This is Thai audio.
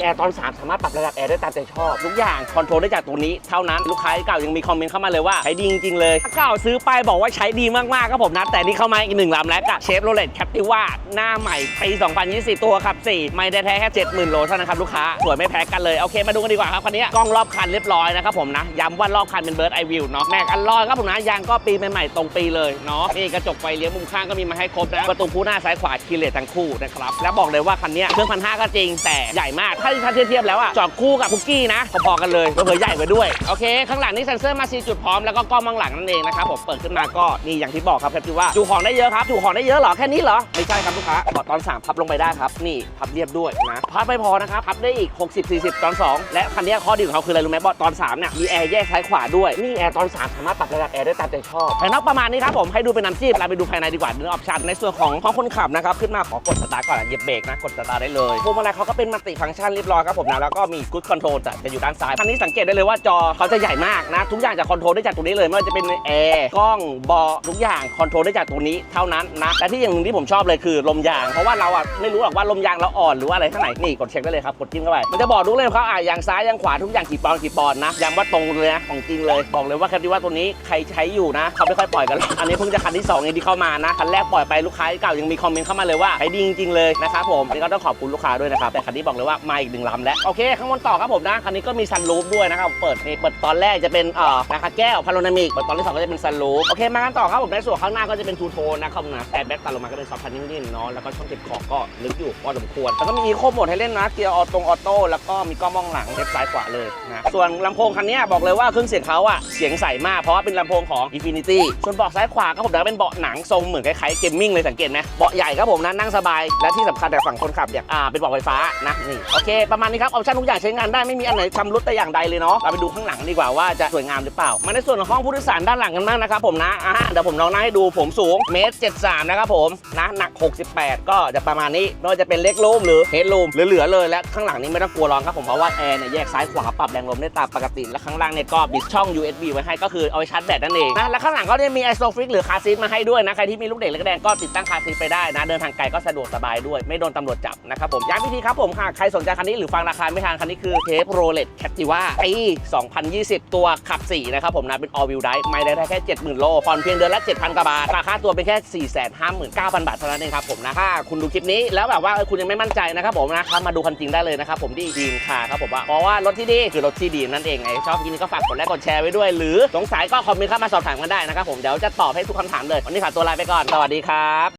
แอร์ตอน3สามารถปรับระดับแอร์ได้ตามใจชอบทุกอย่างคอนโทรลได้จากตัวนี้เท่านั้นลูกค้าเก่ายังมีคอมเมนต์เข้ามาเลยว่าใช้ดีจริงๆเลยเก่าซื้อไปบอกว่าใช้ดีมากๆครับผมนะแต่นี่เข้ามาอีกหนึ่งลำแล้วกับเชฟโรเลตแคปติว่าหน้าใหม่ปี2020ตัวครับ 4 ไม่ได้แท้แค่70,000โลเท่านั้นครับลูกค้าสวยไม่แพ้กันเลยโอเคมาดูกันดีกว่าครับคันนี้กล้องรอบคันเรียบร้อยนะครับผมนะย้ำว่ารอบคันเป็นเบิร์ดไอวิวเนาะแม็กอันลอยครับผมนะยางก็ปีใหม่ๆตรงปีเลยเนาะนี่กระจกไฟเลี้ยวมุมข้างก็มีมาให้ครบนะประตูคู่หน้าซ้ายขวาคีเลตทั้งคู่นะครับแล้วบอกเลยว่าคันนี้เครื่องพันห้าก็จริงแต่ใหญ่มากถ้าถ้าเทียบๆแล้วอะจอดคู่กับคุกกี้นะพอๆกันเลยเผื่อใหญ่กว่าด้วยโอเคข้างหลังนี่เซ็นเซอร์มา4จุดพร้อมแล้วก็กล้องมองหลังนั่นเองนะครับผมเปิดขึ้นมาก็นี่อย่างที่บอกครับแคปติว่าจุของได้เยอะครับจุของได้เยอะเหรอแค่นี้เหรอไม่ใช่ครับลูกค้าเบาะตอนสามพับลงไปได้ครับนี่พับเรียบด้วยนะพับไม่พอนะครับพับได้อีก 60 40 ตอน 2 และคันนี้ข้อดีของเขาคืออะไรรู้ไหมเบาะตอน3เนี่ยมีแอร์แยกซ้ายขวาด้วยนี่แอร์ตอน 3 สามารถปรับระดับแอร์ได้ตามใจชอบภายนอกประมาณนี้ครับผมให้ดูเป็นน้ำจิ้มเราไปดูภายในดีกว่าเนื้อออปชั่นในส่วนของห้องคนขับนะครับขึ้นมาขอกดสตาร์ทก่อนเหยียบเบรกนะกดสตาร์ทได้เลยพวงมาลัยเขาก็เป็นมัลติฟังก์ชันเรียบร้อยครับผมนะแล้วก็มีกู๊ดคอนโทรลจะอยู่ด้านซ้ายคันนี้สังเกตได้เลยว่าจอเขาจะใหญ่มากนะ ทุกอย่างจะคอนโทรลได้จากตรงนี้เลยไม่ว่าจะเป็นแอร์กล้องบาะทุกอย่างคอนโทรลได้จากตรงนี้เท่านั้นนะและที่อย่างหนึ่งที่ผมชอบเลยคือลมยางเพราะว่าเราอะไม่รู้หรอกว่าลมยางเราอ่อนหรือว่าอะไรข้างไหนนี่กดเช็คได้เลยครับกดจิ้มเข้าไปมันจะบอกทุกเลยเขาอะยางซ้ายยางขวาทุกอย่างกี่ปอนกี่ปอนนะย้ำว่าตรงเลยนะของจริงเลยบอกเลยว่าแคปติว่าตัวนี้ใครใช้อยู่นะเขาไม่ค่อยปล่อยกันหรอกอันนี้เพิ่งจะคันที่สองเองที่เข้ามานะคันแรกปล่อยไปลูกค้าเก่ายังมีคอมเมนต์เข้ามาเลยว่าใช้ดีจริงๆเลยนะครับผมอันนี้ก็ต้องขอบคุณลูกค้าด้วยนะครับแต่คันนี้บอกเลยว่ามาอีกหนึ่งลำแล้วโอเคข้างบนต่อครับผมนะคันนี้ก็มีซันรูฟด้วยนะครับเปิดนี่เปิดตอนแรกจะเป็นเอ่อนะคะแก้วพาโนรามิกเปิดตอนที่สองก็จะเป็นซันรูฟโอเคมากันต่อครับผมในส่วนข้างหน้าก็จะเป็นทูโทนนะครับนะแต่แบ็คตัดลงมาก็เป็นซอฟต์พันนิ่มๆเนาะแล้วก็ช่องเก็บของก็ลึกอยู่พอสมควรแล้วก็มีอีโคโหมดให้เล่นนะเกียร์ออโตออโต้แล้วก็มีกล้องมองหลังเล็บซ้ายขวาเลยนะส่วนลำโพงคันนี้บอกเลยว่าเครื่องเสียงเขาอะเสียงใสมากเพราะว่าเป็นลำโพงของ Infinity ส่วนเบาะซ้ายขวาก็ผมนะเป็นเบาะหนังทรงเหมือนคล้ายๆเกมมิ่งเลยสังเกตไหมเบาะใหญ่ครับผมนะนั่งสบายและที่สำคัญแต่ฝั่งคนขับเนี่ยอ่าเป็นเบาะไฟฟ้านะนี่โอเคประมาณนี้ครับออปชั่นทุกอย่างใช้งานได้ไม่มีอันไหนชำรุดแต่อย่างใดเลยเนาะเราไปดูข้างหลังดีกว่าว่าจะสวยงามหรือเปล่า มาในส่วนของห้องผู้โดยสารด้านหลังกันบ้างนะครับผมนะอ่าเดี๋ยวผมลองนั่งให้ดูผมสูงเมตร73นะครับผมนะหนัก 68 ก็จะประมาณนี้ไม่ว่าจะเป็นเล็กรูมหรือเฮดรูมหรือเหลือเลยและข้างหลังนี้ไม่ต้องกลัวร้อนครับผมเพราะว่าแอร์เนี่ยแยกซ้ายขวาปรับแรงลมได้ตามปกติและข้างล่างเนี่ยก็บิดช่อง USB ไว้ให้ก็คือเอาไว้ชาร์จแบตนั่นเองนะและข้างหลังก็จะมีไอโซฟิกหรือคาซีทมาให้ด้วยนะใครที่มีลูกเด็กเล็กแดงก็ติดตั้งคาซีทไปได้นะเดินทางไกลก็สะดวกสบายด้วย ไม่โดนตำรวจจับนะครับผมย้ำวิธีครับผมหากใครสนใจคันนี้หรือฟังราคาไม่ทันคันนี้คือเทปโรเลตแคปติว่าปี2020 ตัวขับ 4 นะครับผมนะเป็น all wheel drive ไม่ได้แค่ 70,000 โลผ่อนเพียงเดือนละ 7,000 กว่าบาท ราคาตัวเป็นแค่ 459,000 บาทเท่านั้นเองครับผมนะถ้าคุณดูคลิปนี้แล้วแบบว่าคุณยังไม่มั่นใจนะครับผมนะเข้ามาดูคันจริงได้เลยนะครับผมที่ดีมคาครับผมว่าเพราะว่ารถที่ดีคือรถที่ดีนั่นเองไงชอบคลินี้ก็ฝากกดไลค์กดแชร์ไว้ด้วย หรือสงสัยก็คอมเมนต์เข้ามาสอบถามกันได้นะครับผมเดี๋ยวจะตอบให้ทุกคำถามเลยวันนี้ขอตัวลาไปก่อนสวัสดีครับ